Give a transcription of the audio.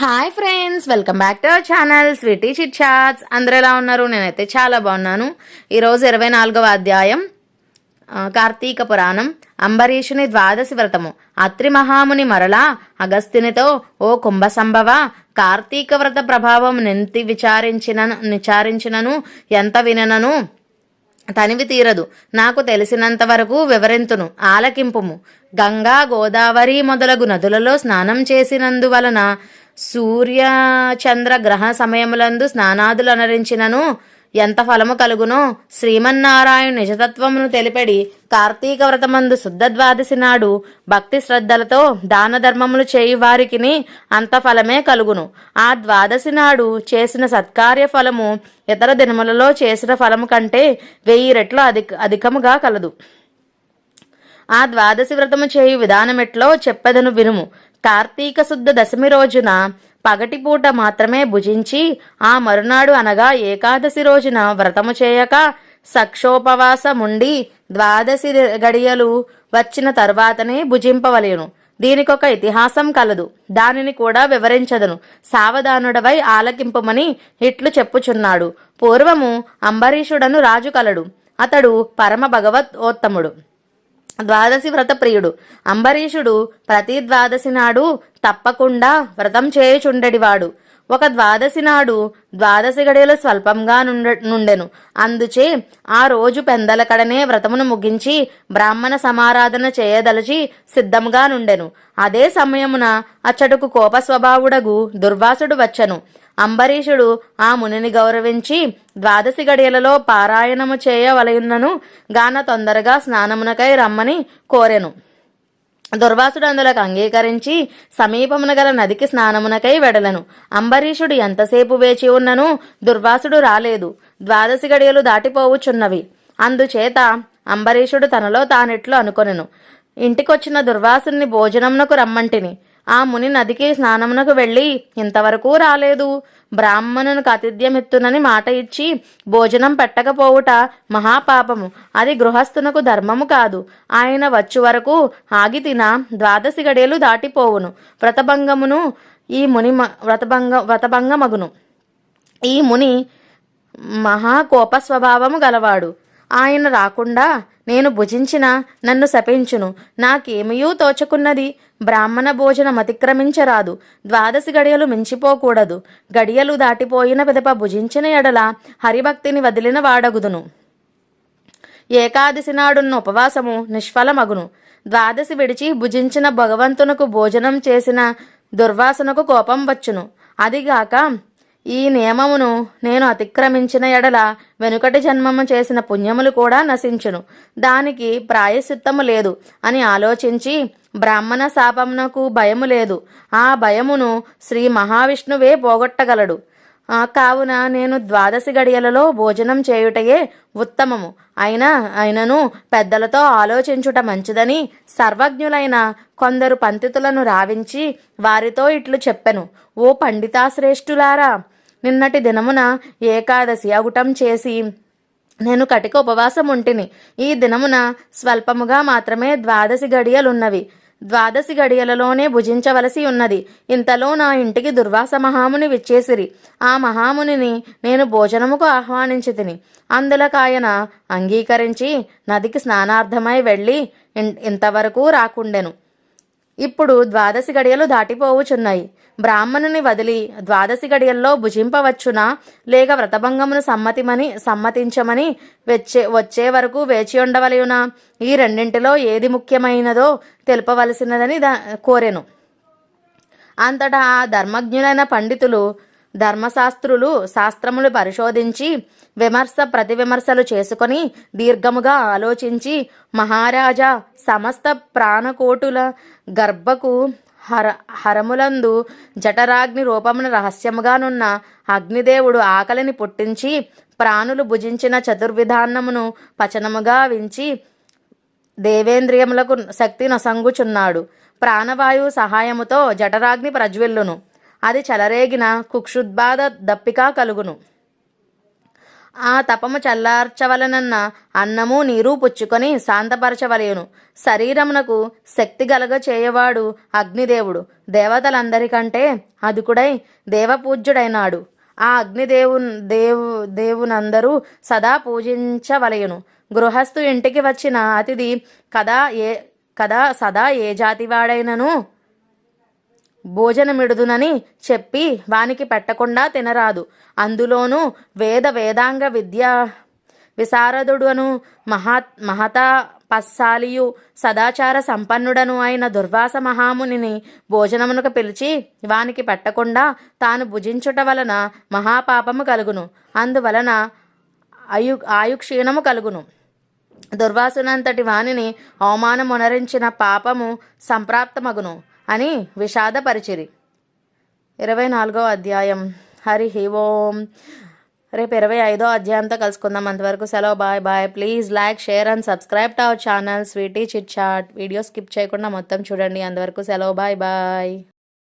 Hi friends welcome back to our channel Sweety Chit Chats. అందరూ ఎలా ఉన్నారు? నేనైతే చాలా బాగున్నాను. ఈరోజు ఇరవై నాలుగవ అధ్యాయం కార్తీక పురాణం. అంబరీషుని ద్వాదశి వ్రతము. అత్రి మహాముని మరలా అగస్తినితో ఓ కుంభ సంభవ కార్తీక వ్రత ప్రభావం నెంతి విచారించిన విచారించినను ఎంత విననను? తనివి తీరదు. నాకు తెలిసినంత వరకు వివరింతును ఆలకింపుము. గంగా గోదావరి మొదలగు నదులలో స్నానం చేసినందువలన సూర్య చంద్ర గ్రహణ సమయములందు స్నానాదులు అనరించినను ఎంత ఫలము కలుగునో శ్రీమన్నారాయణ నిజతత్వమును తెలిపెడి కార్తీక వ్రతమందు శుద్ధ ద్వాదశి నాడు భక్తి శ్రద్ధలతో దాన ధర్మములు చేయి వారికిని అంత ఫలమే కలుగును. ఆ ద్వాదశి నాడు చేసిన సత్కార్య ఫలము ఇతర దినములలో చేసిన ఫలము కంటే వెయ్యి రెట్లు అధిక అధికముగా కలదు. ఆ ద్వాదశి వ్రతము చేయు విధానమెట్లో చెప్పెదను వినుము. కార్తీక శుద్ధ దశమి రోజున పగటిపూట మాత్రమే భుజించి ఆ మరునాడు అనగా ఏకాదశి రోజున వ్రతము చేయక సక్షోపవాసముండి ద్వాదశి గడియలు వచ్చిన తర్వాతనే భుజింపవలేను. దీనికొక ఇతిహాసం కలదు. దానిని కూడా వివరించదను. సావధానుడవై ఆలకింపుమని ఇట్లు చెప్పుచున్నాడు. పూర్వము అంబరీషుడను రాజు కలడు. అతడు పరమ భగవతోత్తముడు ద్వాదశి వ్రత ప్రియుడు అంబరీషుడు ప్రతి ద్వాదశి నాడు తప్పకుండా వ్రతం చేయుచుండెడివాడు. ఒక ద్వాదశి నాడు ద్వాదశి గడియలు స్వల్పంగా నుండ నుండెను. అందుచే ఆ రోజు పెందల కడనే వ్రతమును ముగించి బ్రాహ్మణ సమారాధన చేయదలచి సిద్ధంగా నుండెను. అదే సమయమున అచ్చటకు కోప స్వభావుడగు దుర్వాసుడు వచ్చెను. అంబరీషుడు ఆ మునిని గౌరవించి ద్వాదశి గడియలలో పారాయణము చేయవలయున్నను గాన తొందరగా స్నానమునకై రమ్మని కోరెను. దుర్వాసుడు అందులకు అంగీకరించి సమీపమున గల నదికి స్నానమునకై వెడలను. అంబరీషుడు ఎంతసేపు వేచి ఉన్నను దుర్వాసుడు రాలేదు. ద్వాదశి గడియలు దాటిపోవుచున్నవి. అందుచేత అంబరీషుడు తనలో తానెట్లు అనుకొనెను. ఇంటికొచ్చిన దుర్వాసుని భోజనమునకు రమ్మంటిని. ఆ ముని నదికి స్నానమునకు వెళ్ళి ఇంతవరకు రాలేదు. బ్రాహ్మణునికి ఆతిథ్యమిత్తునని మాట ఇచ్చి భోజనం పెట్టకపోవుట మహాపాపము. అది గృహస్థునకు ధర్మము కాదు. ఆయన వచ్చు వరకు ఆగి తిన ద్వాదశి గడియలు దాటిపోవును. వ్రతభంగమును ఈ ముని వ్రతభంగ వ్రతభంగమగును. ఈ ముని మహా కోప స్వభావము గలవాడు. ఆయన రాకుండా నేను భుజించిన నన్ను శపించును. నాకేమయూ తోచుకున్నది? బ్రాహ్మణ భోజనం అతిక్రమించరాదు. ద్వాదశి గడియలు మించిపోకూడదు. గడియలు దాటిపోయిన పిదప భుజించిన ఎడల హరిభక్తిని వదిలిన వాడగుదును. ఏకాదశి నాడున్న ఉపవాసము నిష్ఫలమగును. ద్వాదశి విడిచి భుజించిన భగవంతునకు భోజనం చేసిన దుర్వాసనకు కోపం వచ్చును. అదిగాక ఈ నియమమును నేను అతిక్రమించిన ఎడల వెనుకటి జన్మము చేసిన పుణ్యములు కూడా నశించును. దానికి ప్రాయశ్చిత్తము లేదు అని ఆలోచించి బ్రాహ్మణ శాపమునకు భయము లేదు. ఆ భయమును శ్రీ మహావిష్ణువే పోగొట్టగలడు. కావున నేను ద్వాదశి గడియలలో భోజనం చేయుటయే ఉత్తమము. అయినా అయినను పెద్దలతో ఆలోచించుట మంచిదని సర్వజ్ఞులైన కొందరు పండితులను రావించి వారితో ఇట్లు చెప్పెను. ఓ పండితాశ్రేష్ఠులారా నిన్నటి దినమున ఏకాదశి అగుటం చేసి నేను కటిక ఉపవాసం ఉంటిని ఈ దినమున స్వల్పముగా మాత్రమే ద్వాదశి గడియలున్నవి. ద్వాదశి గడియలలోనే భుజించవలసి ఉన్నది. ఇంతలో నా ఇంటికి దుర్వాస మహాముని విచ్చేసిరి. ఆ మహామునిని నేను భోజనముకు ఆహ్వానించి తిని అందులకాయన అంగీకరించి నదికి స్నానార్థమై వెళ్ళి ఇంతవరకు రాకుండెను. ఇప్పుడు ద్వాదశి గడియలు దాటిపోవుచున్నాయి బ్రాహ్మణుని వదిలి ద్వాదశి గడియల్లో భుజింపవచ్చునా? లేక వ్రతభంగమును సమ్మతిమని సమ్మతించమని వచ్చే వచ్చే వరకు వేచి ఉండవలయునా? ఈ రెండింటిలో ఏది ముఖ్యమైనదో తెలుపవలసినదని దా కోరెను. అంతటా ఆ ధర్మజ్ఞులైన పండితులు ధర్మశాస్త్రులు శాస్త్రములు పరిశోధించి విమర్శ ప్రతివిమర్శలు చేసుకొని దీర్ఘముగా ఆలోచించి మహారాజా సమస్త ప్రాణకోటుల గర్భకు హర హరములందు జఠరాగ్ని రూపమున రహస్యముగానున్న అగ్నిదేవుడు ఆకలిని పుట్టించి ప్రాణులు భుజించిన చతుర్విధానమును పచనముగా వించి దేవేంద్రియములకు శక్తి నొసంగుచున్నాడు. ప్రాణవాయువు సహాయముతో జఠరాగ్ని ప్రజ్వెల్లును. అది చెలరేగిన కుక్షుద్బాధ దప్పిక కలుగును. ఆ తపము చల్లార్చవలనన్న అన్నము నీరు పుచ్చుకొని శాంతపరచవలేను. శరీరమునకు శక్తి గలగ చేయవాడు అగ్నిదేవుడు. దేవతలందరికంటే అదుకుడై దేవపూజ్యుడైనాడు. ఆ అగ్నిదేవు దేవు దేవునందరూ సదా పూజించవలయను గృహస్థు ఇంటికి వచ్చిన అతిథి కదా ఏ కదా సదా ఏ జాతివాడైనను? భోజనమిడుదునని చెప్పి వానికి పెట్టకుండా తినరాదు. అందులోనూ వేద వేదాంగ విద్య విశారదుడును మహా మహతా పస్సాలియు సదాచార సంపన్నుడను అయిన దుర్వాస మహామునిని భోజనమునకు పిలిచి వానికి పెట్టకుండా తాను భుజించుట వలన మహాపాపము కలుగును. అందువలన ఆయు ఆయుక్షీణము కలుగును. దుర్వాసునంతటి వానిని అవమానమునరించిన పాపము సంప్రాప్తమగును. అని విషాదపరిచిరి ఇరవై నాలుగో అధ్యాయం. హరి ఓం. రేపు ఇరవై ఐదో అధ్యాయంతో కలుసుకుందాం. అంతవరకు సెలవు. Bye bye. Please like share and subscribe to our channel. Sweety Chit Chat. Video skip చేయకుండా మొత్తం చూడండి. అంతవరకు సెలవు. Bye bye.